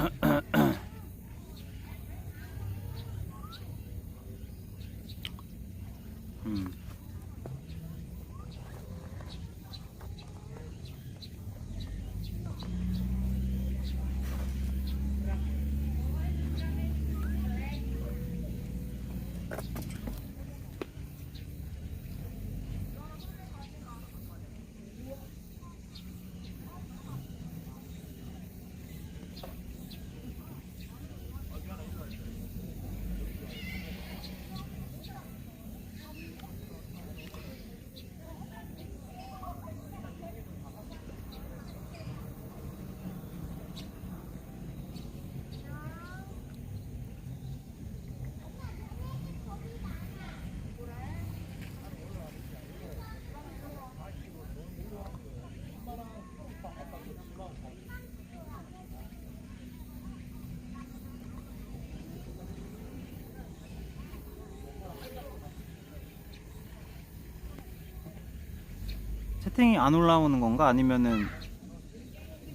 uh, 채팅이 안 올라오는 건가? 아니면은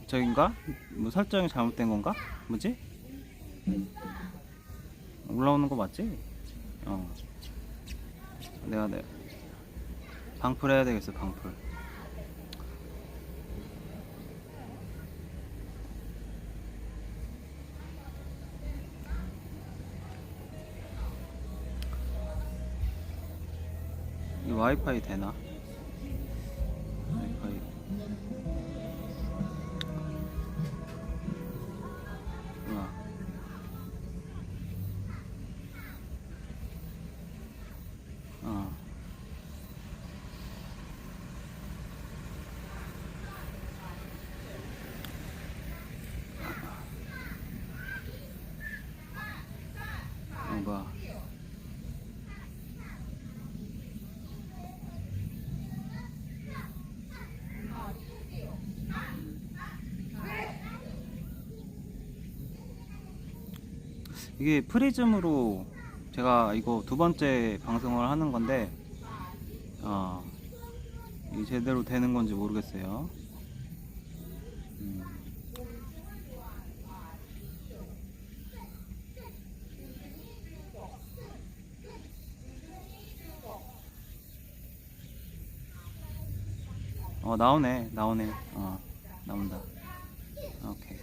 저긴가? 뭐 설정이 잘못된 건가? 뭐지? 올라오는 거 맞지? 어. 내가 내 방풀 해야 되겠어 방풀. 이 와이파이 되나? 이게 프리즘으로 제가 이거 두 번째 방송을 하는 건데 어, 이게 제대로 되는 건지 모르겠어요. 음. 어 나오네 나오네 어 나온다 오케이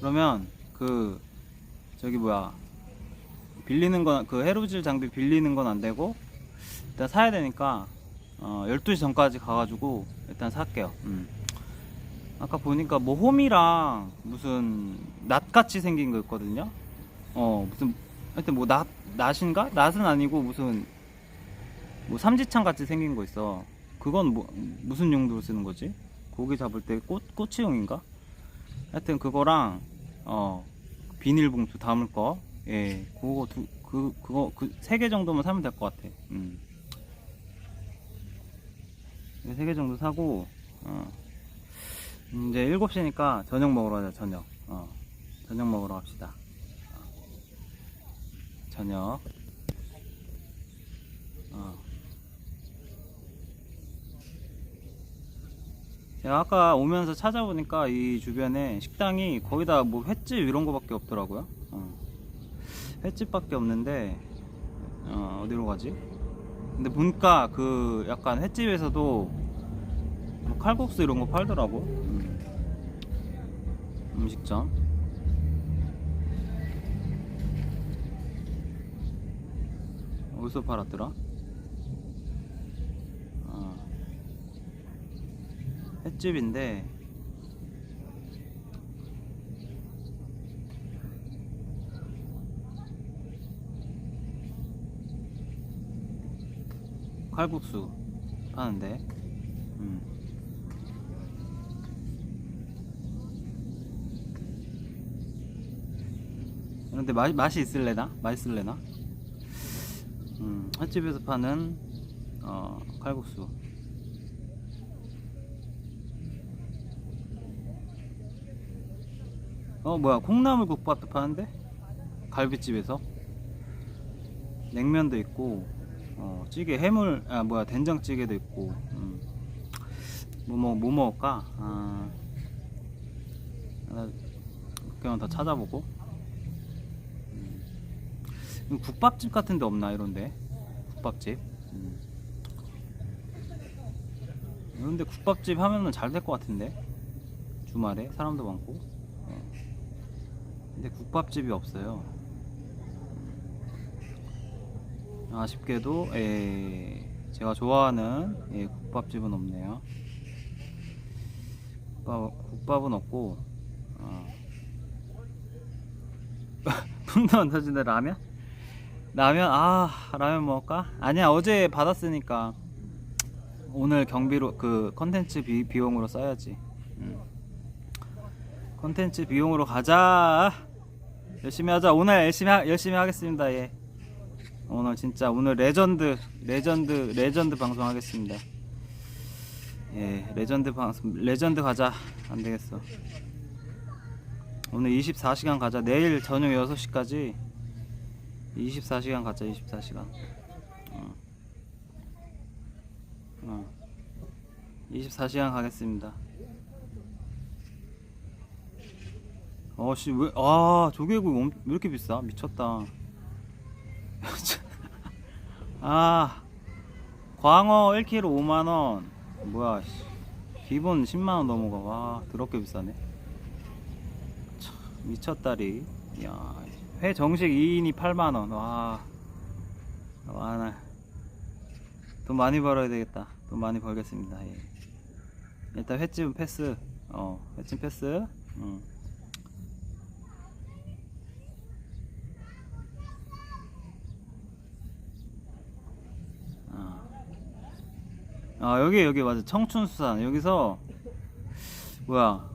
그러면 그 저기 뭐야 빌리는 건 그 해루질 장비 빌리는 건 안 되고 일단 사야 되니까 어 12시 전까지 가가지고 일단 살게요. 음. 아까 보니까 뭐 홈이랑 무슨 낫같이 생긴 거 있거든요. 어 무슨 하여튼 뭐 낫, 낫인가? 낫은 아니고 무슨 뭐 삼지창 같이 생긴 거 있어. 그건 뭐 무슨 용도로 쓰는 거지? 고기 잡을 때 꽃, 꼬치용인가? 하여튼 그거랑 어 비닐봉투 담을 거, 예, 그거 두, 그 그거 그 세 개 정도만 사면 될 것 같아. 음. 세 개 정도 사고, 어. 이제 7시니까 저녁 먹으러 가자, 저녁. 어. 저녁 먹으러 갑시다. 어. 저녁. 어. 제가 아까 오면서 찾아보니까 이 주변에 식당이 거의 다 뭐 횟집 이런 거밖에 없더라고요. 어. 횟집밖에 없는데 어, 어디로 가지? 근데 보니까 그 약간 횟집에서도 뭐 칼국수 이런 거 팔더라고. 음. 음식점. 어디서 팔았더라? 횟집인데 칼국수 파는데 음. 그런데 맛, 맛이 있을래나? 맛있을래나? 음, 횟집에서 파는 어, 칼국수 어 뭐야 콩나물 국밥도 파는데 갈비집에서 냉면도 있고 어, 찌개 해물 아 뭐야 된장찌개도 있고 음. 뭐, 뭐, 뭐 먹을까? 아, 개만 더 찾아보고 음. 이거 국밥집 같은 데 없나 이런데 국밥집 음. 이런데 국밥집 하면은 잘 될 것 같은데 주말에 사람도 많고 어. 근데 국밥집이 없어요 아쉽게도 에, 제가 좋아하는 예, 국밥집은 없네요 국밥, 국밥은 없고 어. 풍도 안 터진다 라면? 라면 아 라면 먹을까? 아니야 어제 받았으니까 오늘 경비로 그 컨텐츠 비, 비용으로 써야지 음. 컨텐츠 비용으로 가자 열심히 하자. 오늘 열심히 하, 열심히 하겠습니다. 예. 오늘 진짜 오늘 레전드 레전드 레전드 방송 하겠습니다. 예 레전드 방송 레전드 가자. 안 되겠어. 오늘 24시간 가자. 내일 저녁 6시까지 24시간 가자 24시간. 어. 어. 24시간 가겠습니다 어씨 왜 아 조개구이 엄- 왜 이렇게 비싸? 미쳤다. 아 광어 1kg 5만원. 뭐야 씨. 기본 10만원 넘어가. 와 더럽게 비싸네. 참, 미쳤다리. 야회 정식 2인이 8만원. 와. 와나. 돈 많이 벌어야 되겠다. 돈 많이 벌겠습니다. 예. 일단 횟집 은 패스. 어 횟집 패스. 응. 아 여기 여기 맞아. 청춘수산. 여기서 뭐야.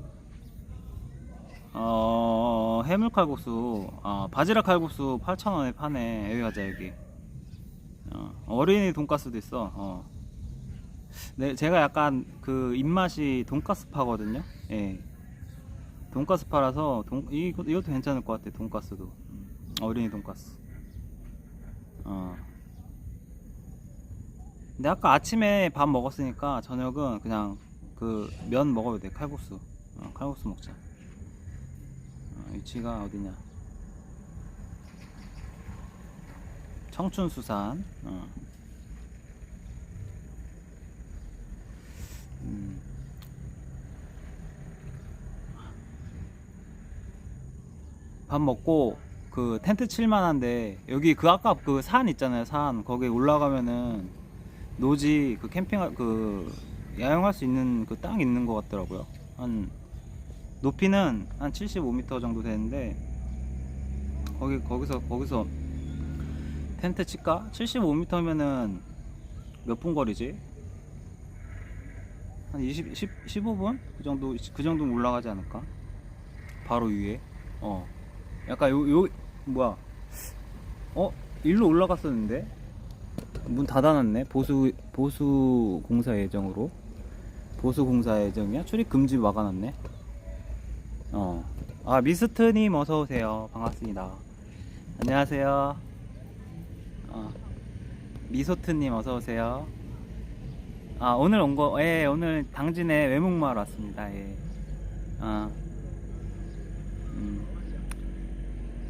어 해물 칼국수. 아 바지락 칼국수 8,000원에 파네. 여기 가자 여기. 어, 어린이 돈가스도 있어. 어. 네 제가 약간 그 입맛이 돈가스 파거든요? 예. 돈가스 파라서 돈 이것도 괜찮을 것 같아 돈가스도. 음, 어린이 돈가스. 어 근데 아까 아침에 밥 먹었으니까 저녁은 그냥 그 면 먹어도 돼 칼국수. 어, 칼국수 먹자. 어, 위치가 어디냐? 청춘수산. 어. 음. 밥 먹고 그 텐트 칠만한데 여기 그 아까 그 산 있잖아요 산. 거기 올라가면은 노지 그 캠핑 그 야영할 수 있는 그 땅 있는 것 같더라고요 한 높이는 한 75m 정도 되는데 거기 거기서 거기서 텐트 칠까? 75m면은 몇 분 거리지? 한 20, 10, 15분? 그 정도 그 정도면 올라가지 않을까? 바로 위에 어 약간 요, 요 뭐야 어? 일로 올라갔었는데 문 닫아놨네. 보수 보수 공사 예정으로. 보수 공사 예정이야? 출입 금지 막아놨네. 어 아 미스트님 어서 오세요. 반갑습니다. 안녕하세요. 어. 미소트님 어서 오세요. 아 오늘 온 거 예 오늘 당진에 외목마을 왔습니다. 예. 아, 음,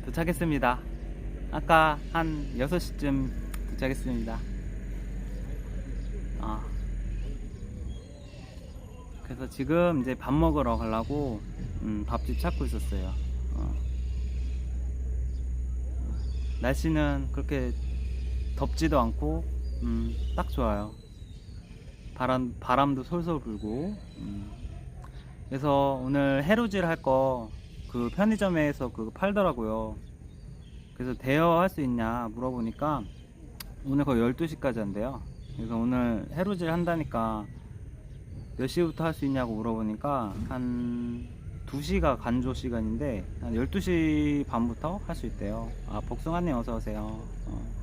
도착했습니다. 아까 한 6시쯤 도착했습니다. 아. 그래서 지금 이제 밥 먹으러 가려고 음, 밥집 찾고 있었어요. 어. 날씨는 그렇게 덥지도 않고 음, 딱 좋아요. 바람, 바람도 솔솔 불고 음. 그래서 오늘 해루질 할 거 그 편의점에서 그거 팔더라고요. 그래서 대여할 수 있냐 물어보니까 오늘 거의 12시까지 한대요. 그래서 오늘 해루질 한다니까 몇 시부터 할 수 있냐고 물어보니까 한 2시가 간조 시간인데 한 12시 반부터 할 수 있대요. 아 복숭아님 어서오세요. 어.